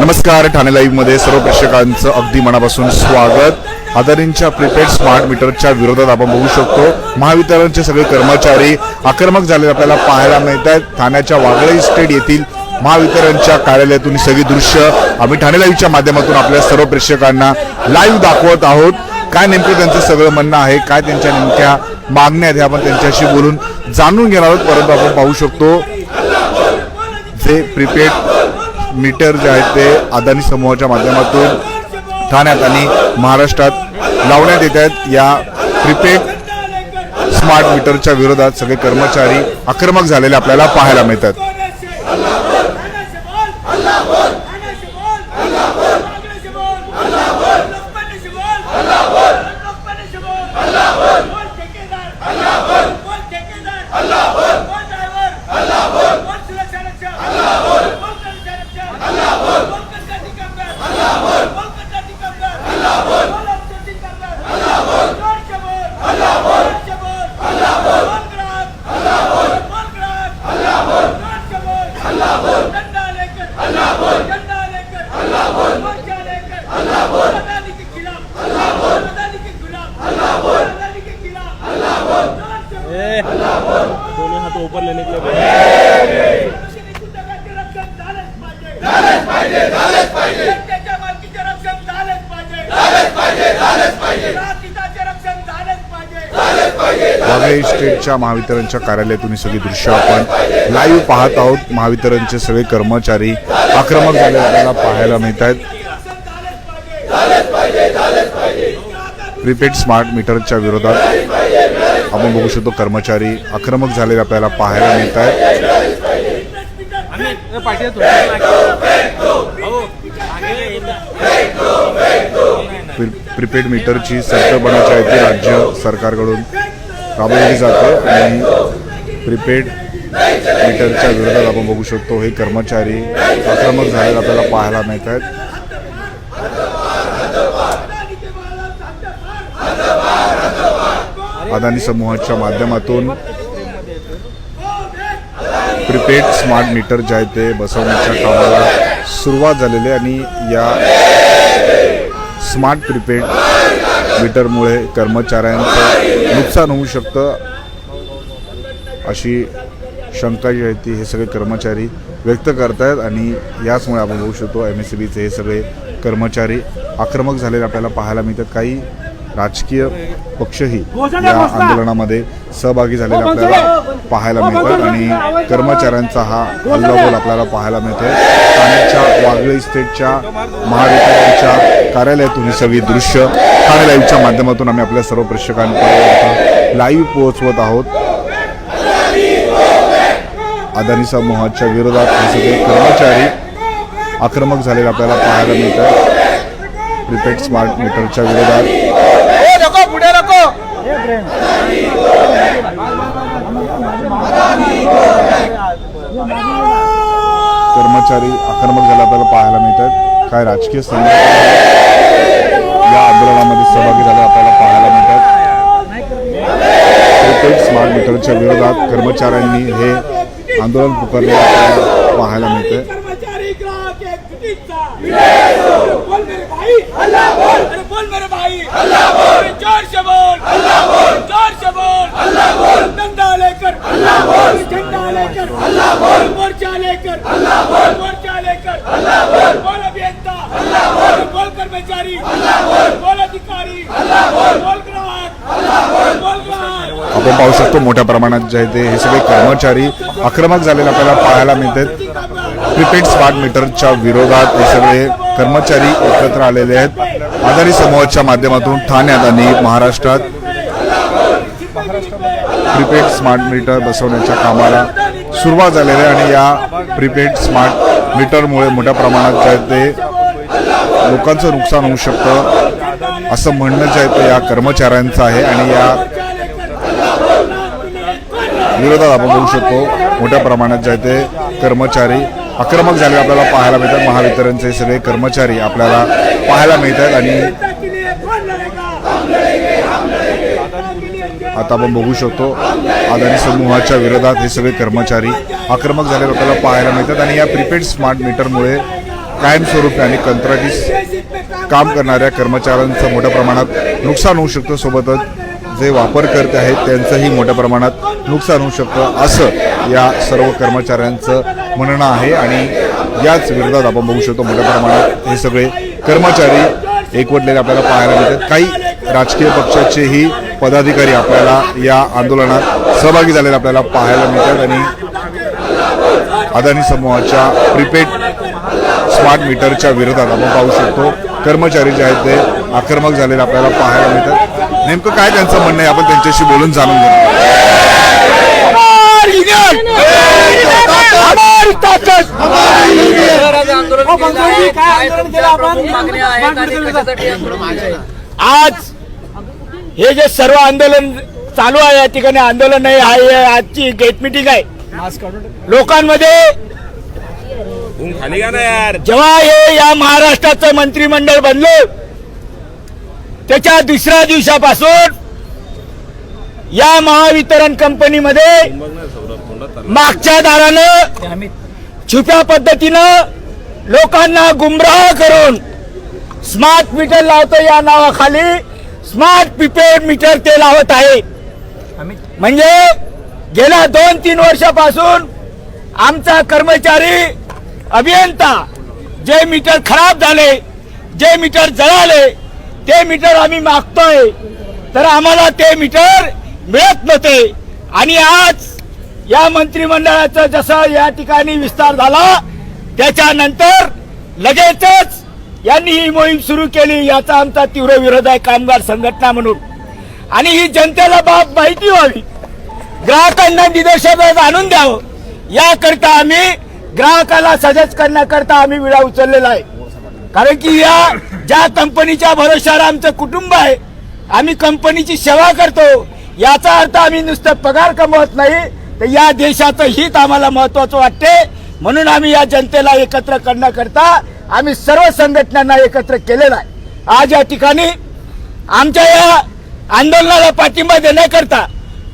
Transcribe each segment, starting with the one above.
नमस्कार ठाणे लाईव्हमध्ये सर्व प्रेक्षकांचं अगदी मनापासून स्वागत. आदरींच्या प्रीपेड स्मार्ट मीटरच्या विरोधात आपण बघू शकतो. महावितरणचे सगळे कर्मचारी आक्रमक झालेले आपल्याला पाहायला मिळत आहेत ठाण्याच्या वागळे इस्टेट येथील महावितरणच्या कार्यालयातून सगळी दृश्य आम्ही ठाणे लाईव्हच्या माध्यमातून आपल्या सर्व प्रेक्षकांना लाईव्ह दाखवत आहोत. काय नेमकं त्यांचं सगळं म्हणणं आहे? काय त्यांच्या नेमक्या मागण्या आहेत हे आपण त्यांच्याशी बोलून जाणून घेणार आहोत. परंतु आपण पाहू शकतो जे प्रीपेड मीटर जे आहेत ते अदानी समूहाच्या माध्यमातून ठाण्यात आणि महाराष्ट्रात लावण्यात येत आहेत. या प्रिपेड स्मार्ट मीटरच्या विरोधात सगळे कर्मचारी आक्रमक झालेले आपल्याला पाहायला मिळतात. दोन्ही ऊपर लेने के लिए वागळे स्टेटच्या महावितरणच्या कार्यालयातून ही सगळी दृश्य आपण लाईव्ह पाहत आहोत. महावितरणचे सगळे कर्मचारी आक्रमक झाले आपल्याला पाहायला मिळत आहेत. प्रीपेड स्मार्ट मीटरच्या विरोधात आपण बघू शकतो कर्मचारी आक्रमक झालेले आपल्याला पाहायला मिळत आहेत पार्टी प्री- प्रीपेड मीटरची बनवायची आहे ती राज्य सरकारकडून राबवली जाते आणि प्रीपेड मीटरच्या विरोधात आपण बघू शकतो हे कर्मचारी आक्रमक झालेले आपल्याला पाहायला मिळत आहेत अदानी समूहाच्या माध्यमातून प्रीपेड स्मार्ट मीटर जे आहे ते बसवण्याच्या कामाला सुरुवात झालेली आहे आणि या स्मार्ट प्रीपेड मीटरमुळे कर्मचाऱ्यांचं नुकसान होऊ शकतं अशी शंका जी आहे ती हे सगळे कर्मचारी व्यक्त करतायत आणि याचमुळे आपण बघू शकतो एम एस सी बीचे हे सगळे कर्मचारी आक्रमक झालेले आपल्याला पाहायला मिळतात. काही राजकीय पक्षही या आंदोलनामध्ये सहभागी झालेले आपल्याला पाहायला मिळतात आणि कर्मचाऱ्यांचा हा हल्लाबोल आपल्याला पाहायला मिळतोय. ठाण्याच्या वागळे इस्टेटच्या महावितरणच्या कार्यालयातून ही सगळी दृश्य ठाणे लाईव्हच्या माध्यमातून आम्ही आपल्या सर्व प्रेक्षकांपर्यंत लाईव्ह पोहोचवत आहोत. अदानी समूहाच्या विरोधात हे सगळे कर्मचारी आक्रमक झालेले आपल्याला पाहायला मिळतात प्रीपेड स्मार्ट मीटरच्या विरोधात. कर्मचारी आक्रमक झाले आपल्याला पाहायला मिळतात. काय राजकीय संघटना या आंदोलनामध्ये सहभागी झाले आपल्याला पाहायला मिळतात. प्रीपेड स्मार्ट मीटरच्या विरोधात कर्मचाऱ्यांनी हे आंदोलन पुकारले आपल्याला पाहायला मिळते कर्मचारी ग्राहक एक जुटीचा बोल मेरे भाई अल्लाह बोल अरे बोल मेरे भाई अल्लाह बोल जोर से बोल अल्लाह बोल जोर से बोल अल्लाह बोल डंडा लेकर अल्लाह बोल झंडा लेकर अल्लाह बोल मोर्चा लेकर अल्लाह बोल मोर्चा लेकर अल्लाह बोल बोल अभियंता अल्लाह बोल बोल कर्मचारी अल्लाह बोल बोल अधिकारी अल्लाह बोल बोल ग्राहक अल्लाह बोल बोल ग्राहक आपण पाहू शकतो मोठ्या प्रमाणात जे आहे ते हे सगळे कर्मचारी आक्रमक झालेले आपल्याला पाहायला मिळतात प्रीपेड स्मार्ट मीटरच्या विरोधात हे सगळे कर्मचारी एकत्र आलेले आहेत. आधारी समूहाच्या माध्यमातून ठाण्यात आणि महाराष्ट्रात प्रीपेड स्मार्ट मीटर बसवण्याच्या कामाला सुरुवात झालेली आहे आणि या प्रीपेड स्मार्ट मीटरमुळे मोठ्या प्रमाणात जे आहे ते लोकांचं नुकसान होऊ शकतं असं म्हणणं जे आहे ते या कर्मचाऱ्यांचं आहे आणि या विरोधात आपण बघू शकतो मोठ्या प्रमाणात जे आहे ते कर्मचारी आक्रमक झाले आपल्याला पाहायला मिळतात. महावितरणचे सगळे कर्मचारी आपल्याला पाहायला मिळतात आणि आता आपण बघू शकतो आदानी समूहाच्या विरोधात हे सगळे कर्मचारी आक्रमक झालेले आपल्याला पाहायला मिळतात आणि या प्रीपेड स्मार्ट मीटरमुळे कायमस्वरूपी आणि कंत्राटी काम करणाऱ्या कर्मचाऱ्यांचं मोठ्या प्रमाणात नुकसान होऊ शकतं. सोबतच जे वापरकर्ते आहेत त्यांचंही मोठ्या प्रमाणात नुकसान होऊ शकतं. असं या सर्व कर्मचाऱ्यांचं म्हणणं आहे आणि याच विरोधात आपण बघू शकतो मोठ्या प्रमाणात हे सगळे कर्मचारी एकवटलेले आपल्याला पाहायला मिळतात. काही राजकीय पक्षाचेही पदाधिकारी आपल्याला या आंदोलनात सहभागी झालेले आपल्याला पाहायला मिळतात आणि अदानी समूहाच्या प्रीपेड स्मार्ट मीटरच्या विरोधात आपण पाहू शकतो. कर्मचारी जे आहेत ते आक्रमक झालेले आपल्याला पाहायला मिळतात. नेमकं काय त्यांचं म्हणणं आहे? आपण त्यांच्याशी बोलून जाणून घेऊ आज हे जे सर्व आंदोलन चालू आहे या ठिकाणी आंदोलन आहे हे आजची गेट मिटिंग आहे. लोकांमध्ये जेव्हा हे या महाराष्ट्राचं मंत्रिमंडळ बनलं त्याच्या दुसऱ्या दिवसापासून या महावितरण कंपनीमध्ये मागच्या दारानं छुप्या पद्धतीनं लोकांना गुमराह करून स्मार्ट मीटर लावतो या नावाखाली स्मार्ट प्रिपेड मीटर ते लावत आहे. म्हणजे गेल्या दोन तीन वर्षापासून आमचा कर्मचारी अभियंता जे मीटर खराब झाले जे मीटर जळाले ते मीटर आम्ही मागतोय. तर आम्हाला ते मीटर मिळत नव्हते. आणि आज या मंत्रिमंडळाचा जसा या ठिकाणी विस्तार झाला त्याच्यानंतर लगेचच यांनी ही मोहीम सुरू केली याचा आमचा तीव्र विरोध आहे कामगार संघटना म्हणून. आणि ही जनतेला बाब माहिती व्हावी. ग्राहकांना निदर्शनात आणून द्यावं. याकरता आम्ही ग्राहकाला सजग करण्याकरता आम्ही विळा उचललेला आहे. कारण की या ज्या कंपनीच्या भरोशावर आमचं कुटुंब आहे आम्ही कंपनीची सेवा करतो याचा अर्थ आम्ही नुसतं पगार कमवत नाही तर या देशाचं हित आम्हाला महत्वाचं वाटते. म्हणून आम्ही या जनतेला एकत्र करण्याकरता आम्ही सर्व संघटनांना एकत्र केलेलं आहे. आज या ठिकाणी आमच्या या आंदोलनाला पाठिंबा देण्याकरता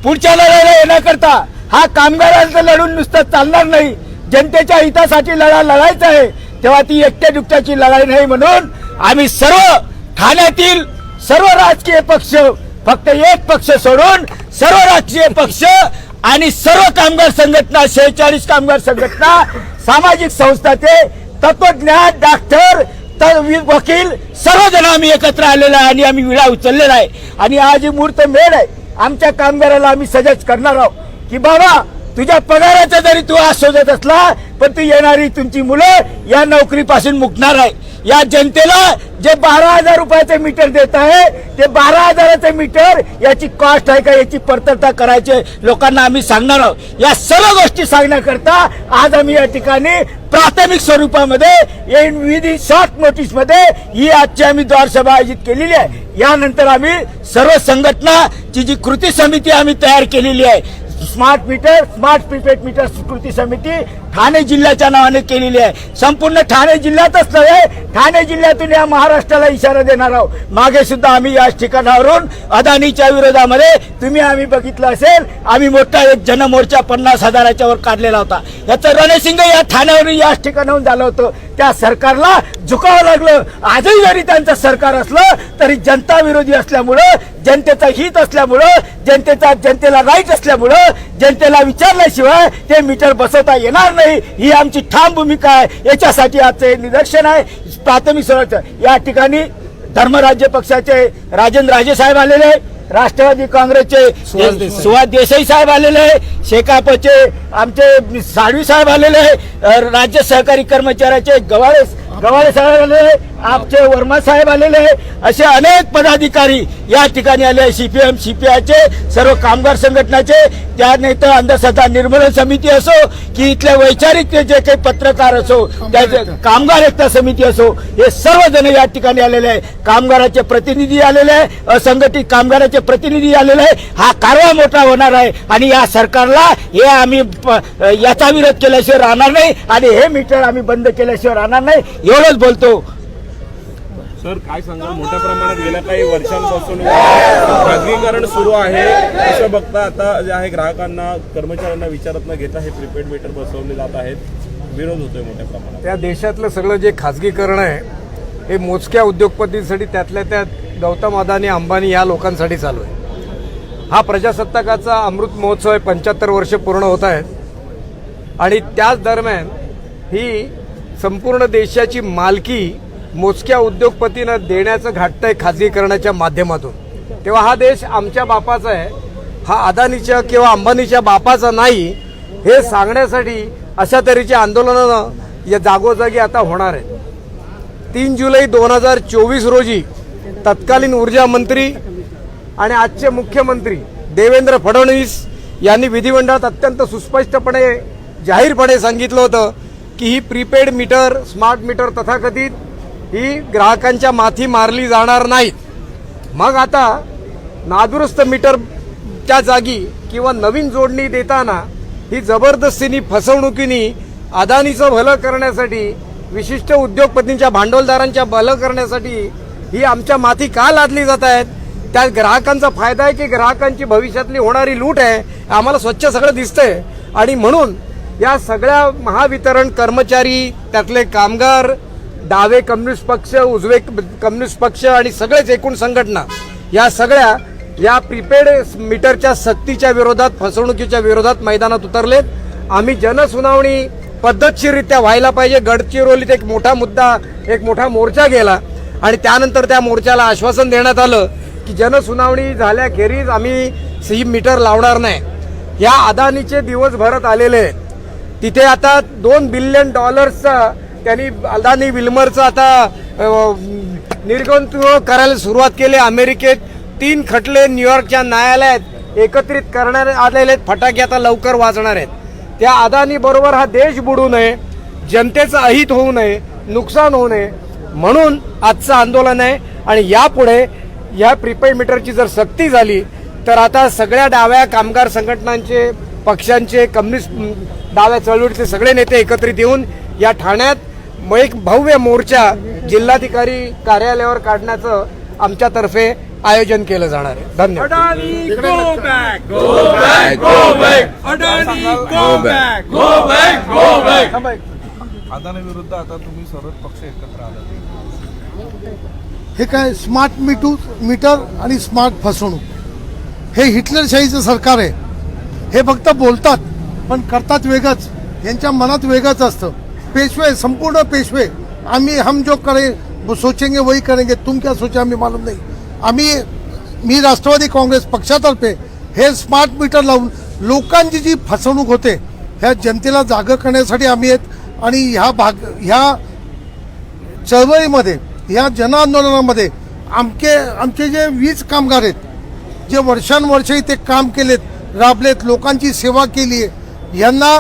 पुढच्या लढाईला येण्याकरता हा कामगारांचं लढून नुसतं चालणार नाही. जनतेच्या हितासाठी लढा लढायचा आहे तेव्हा ती एकट्या दुकट्याची लढाई नाही म्हणून आम्ही सर्व ठाण्यातील सर्व राजकीय पक्ष फक्त एक पक्ष सोडून सर्व राजकीय पक्ष आणि सर्व कामगार संघटना शेहेचाळीस कामगार संघटना सामाजिक संस्था ते तत्वज्ञान डॉक्टर तर वकील सर्वजण आम्ही एकत्र आलेलो आहे आणि आम्ही विळा उचललेला आहे. आणि आज ही मूर्त मेळ आहे आमच्या कामगाराला आम्ही सजग करणार आहोत की बाबा तुझ्या पगाराचा जरी तू आज शोधत असला पण तू येणारी तुमची मुलं या नोकरीपासून मुकणार आहे. या जनतेला जे बारा हजार रुपयाचे मीटर देत आहे ते बारा हजाराचे मीटर याची कॉस्ट आहे का याची परतता करायचे लोकांना आम्ही सांगणार आहोत. या सर्व गोष्टी सांगण्याकरता आज आम्ही या ठिकाणी प्राथमिक स्वरूपामध्ये येईन विधी शॉर्ट नोटीसमध्ये ही आजची आम्ही द्वारसभा आयोजित केलेली आहे. यानंतर आम्ही सर्व संघटनाची जी कृती समिती आम्ही तयार केलेली आहे smart meter smart prepaid meter कृती समिती ठाणे जिल्ह्याच्या नावाने केलेली आहे. संपूर्ण ठाणे जिल्ह्यातच नव्हे ठाणे जिल्ह्यातून या महाराष्ट्राला इशारा देणार आहोत. मागे सुद्धा आम्ही याच ठिकाणावरून अदानीच्या विरोधामध्ये तुम्ही आम्ही बघितलं असेल आम्ही मोठा एक जनमोर्चा पन्नास हजाराच्या वर काढलेला होता. याचं रणसिंग या ठाण्यावरून याच ठिकाणाहून झालं होतं. त्या सरकारला झुकावं लागलं. आजही जरी त्यांचं सरकार असलं तरी जनता विरोधी असल्यामुळं जनतेचं हित असल्यामुळं जनतेचा जनतेला राईट असल्यामुळं जनतेला विचारल्याशिवाय ते मीटर बसवता येणार नाही. ही आमची ठाम भूमिका आहे. याच्यासाठी आजचं हे निदर्शन आहे. प्राथमिक स्वराज्य. या ठिकाणी धर्मराज्य पक्षाचे राजेंद्र राजे साहेब आलेले आहे. राष्ट्रवादी काँग्रेसचे सुहास देसाई. साहेब आलेले आहे शेकापचे आमचे साळवी साहेब आलेले आहे राज्य सहकारी कर्मचाऱ्याचे गवाळे गवाळे साहेब आलेले आहे. आमचे वर्मा साहेब आलेले आहे असे अनेक पदाधिकारी या ठिकाणी आले आहे सीपीएम सीपीआयचे सर्व कामगार संघटनाचे. त्यानंतर अंधश्रद्धा निर्मूलन समिती असो की इथले वैचारिक जे काही पत्रकार असो त्याचे कामगार एकता समिती असो हे सर्वजण या ठिकाणी आलेले आहे कामगाराचे प्रतिनिधी आलेले आहे असंघटित कामगाराचे प्रतिनिधी आलेले आहे हा कारवा मोठा होणार आहे. आणि या सरकारला हे आम्ही प- याचा विरोध केल्याशिवाय राहणार नाही. आणि हे मीटर आम्ही बंद केल्याशिवाय राहणार नाही. एवढंच बोलतो. सर काय सांगाल? मोठ्या प्रमाणात गेल्या काही वर्षांपासून खाजगीकरण सुरू आहे असं बघता आता जे आहे ग्राहकांना कर्मचाऱ्यांना विचारत न घेता हे प्रीपेड मीटर बसवले जात आहेत. विरोध होतोय मोठ्या प्रमाणात. त्या देशातलं सगळं जे खाजगीकरण आहे हे मोजक्या उद्योगपतींसाठी त्यातल्या त्यात गौतम अदानी अंबानी या लोकांसाठी चालू आहे. हा प्रजासत्ताकाचा अमृत महोत्सव आहे पंच्याहत्तर वर्ष पूर्ण होत आहेत. आणि त्याच दरम्यान ही संपूर्ण देशाची मालकी मोजक्या उद्योगपतींना देण्याचं घाटतंय खाजगीकरणाच्या माध्यमातून. तेव्हा हा देश आमच्या बापाचा आहे. हा अदानीच्या किंवा अंबानीच्या बापाचा नाही हे सांगण्यासाठी अशा तऱ्हेची आंदोलनं या जागोजागी आता होणार आहेत. तीन जुलै दोन हजार चोवीस रोजी तत्कालीन ऊर्जा मंत्री आणि आजचे मुख्यमंत्री देवेंद्र फडणवीस यांनी विधिमंडळात अत्यंत सुस्पष्टपणे जाहीरपणे सांगितलं होतं की ही प्रीपेड मीटर स्मार्ट मीटर तथाकथित ही ग्राहकांच्या माथी मारली जाणार नाहीत मग आता नादुरुस्त मीटरच्या जागी किंवा नवीन जोडणी देताना ही जबरदस्तीनी फसवणुकीनी अदानीचं भलं करण्यासाठी विशिष्ट उद्योगपतींच्या भांडवलदारांच्या भलं करण्यासाठी ही आमच्या माथी का लादली जात आहेत? त्यात ग्राहकांचा फायदा आहे की ग्राहकांची भविष्यातली होणारी लूट आहे आम्हाला स्वच्छ सगळं दिसतंय. आणि म्हणून या सगळ्या महावितरण कर्मचारी त्यातले कामगार डावे कम्युनिस्ट पक्ष उजवे कम्युनिस्ट पक्ष आणि सगळेच एकूण संघटना या सगळ्या या प्रीपेड मीटरच्या सक्तीच्या विरोधात फसवणुकीच्या विरोधात मैदानात उतरलेत. आम्ही जनसुनावणी पद्धतशीररित्या व्हायला पाहिजे. गडचिरोलीत एक मोठा मुद्दा एक मोठा मोर्चा गेला आणि त्यानंतर त्या मोर्चाला आश्वासन देण्यात आलं की जनसुनावणी झाल्याखेरीज आम्ही ही मीटर लावणार नाही. या अदानीचे दिवस भरत आलेले आहेत. तिथे आता दोन बिलियन डॉलर्सचा त्यांनी अदानी विल्मरचं आता अं, करायला सुरुवात केली. अमेरिकेत तीन खटले न्यूयॉर्कच्या न्यायालयात एकत्रित करण्यात आलेले आहेत. फटाके आता लवकर वाजणार आहेत. त्या अदानी बरोबर हा देश बुडू नये जनतेचं अहित होऊ नये नुकसान होऊ नये म्हणून आजचं आंदोलन आहे. आणि यापुढे या प्रीपेड मीटरची जर सक्ती झाली तर आता सगळ्या डाव्या कामगार संघटनांचे पक्षांचे कम्युनिस्ट डाव्या चळवळीचे सगळे नेते एकत्रित येऊन या ठाण्यात म- एक भव्य मोर्चा जिल्हाधिकारी कार्यालयावर काढण्याचं आमच्यातर्फे आयोजन केलं जाणार आहे. धन्यवाद. Adani go back go back go back Adani go back go back go back अदानीविरुद्ध आता तुम्ही सर्वच पक्ष एकत्र आलात. हे काय स्मार्ट मिटू मीटर आणि स्मार्ट फसवणूक. हे हिटलरशाहीचं सरकार आहे. हे फक्त बोलतात पण करतात वेगळंच. यांच्या मनात वेगळंच असतं. पेशवे संपूर्ण पेशवे. आम्ही हम जो करे वो सोचेंगे वही करेंगे. तुम क्या सोचा आम्ही मालूम नाही. आम्ही मी राष्ट्रवादी काँग्रेस पक्षातर्फे हे स्मार्ट मीटर लावून लोकांची जी फसवणूक होते ह्या जनतेला जागं करण्यासाठी आम्ही आहेत. आणि ह्या भाग ह्या चळवळीमध्ये ह्या जनआंदोलनामध्ये आमके आमचे जे वीज कामगार आहेत जे वर्षानुवर्ष इथे काम केलेत राबलेत लोकांची सेवा केली आहे यांना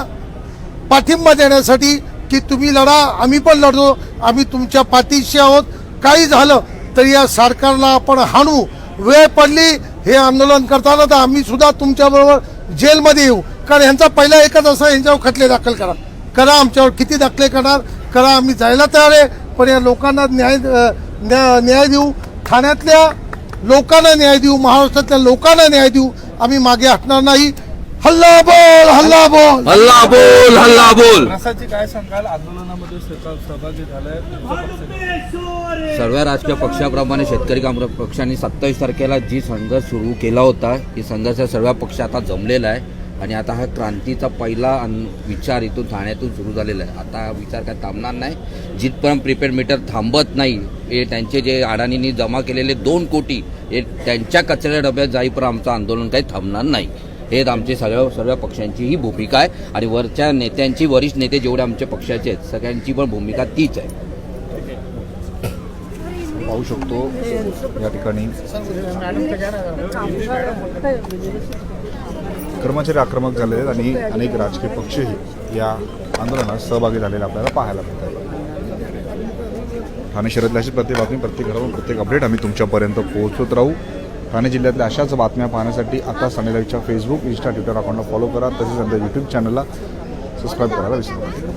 पाठिंबा देण्यासाठी की तुम्ही लढा आम्ही पण लढतो. आम्ही तुमच्या पाठीशी आहोत. काही झालं तर या सरकारला आपण हाणू. वेळ पडली हे आंदोलन करताना तर आम्ही सुद्धा तुमच्याबरोबर जेलमध्ये येऊ. कारण यांचा पहिला एकच असा यांच्यावर खटले दाखल करा. करा आमच्यावर किती दाखले करणार करा आम्ही जायला तयार आहे. पण या लोकांना न्याय न्या- न्याय देऊ. ठाण्यातल्या लोकांना न्याय देऊ महाराष्ट्रातल्या लोकांना न्याय देऊ. आम्ही मागे हटणार नाही. हल्ला बोल हल्ला बोल. हल्ला बोल हल्ला बोल. प्रसादजी काय सांगाल? आंदोलनामध्ये सहभाग- सहभागी झालाय. तुमचा पक्ष सर्व राजकीय पक्षाप्रमाणे शेतकरी कामगार पक्षाने सत्तावीस तारखेला जी संघर्ष सुरू केला होता ही संघर्ष सर्व पक्ष आता जमलेला आहे. आणि आता हा क्रांतीचा पहिला अन- विचार इथून ठाण्यातून सुरू झालेला आहे. आता हा विचार काय थांबणार नाही. जिथपर्यंत प्रीपेड मीटर थांबत नाही हे त्यांचे जे अडाणींनी जमा केलेले दोन कोटी हे त्यांच्या कचऱ्या डब्यात जाईपर्यंत आमचं आंदोलन काही थांबणार नाही. हेच आमचे सर्व सर्व पक्षांची ही भूमिका आहे. आणि वरच्या नेत्यांची वरिष्ठ नेते जेवढे आमच्या पक्षाचे आहेत सगळ्यांची पण भूमिका तीच आहे. पाहू शकतो या ठिकाणी. कर्मचारी आक्रमक झाले आहेत आणि अनेक राजकीय पक्षही या आंदोलनात सहभागी झालेले आपल्याला पाहायला मिळतात ठाणे शहरातल्या अशी प्रत्येक बातमी प्रत्येक घरावर प्रत्येक अपडेट आम्ही तुमच्यापर्यंत पोहोचत राहू. ठाणे जिल्ह्यातल्या अशाच बातम्या पाहण्यासाठी आता सनी फेसबुक इंस्टा ट्विटर अकाउंटला फॉलो करा. तसेच आमच्या यूट्यूब चॅनलला सबस्क्राईब करायला विसरू नका.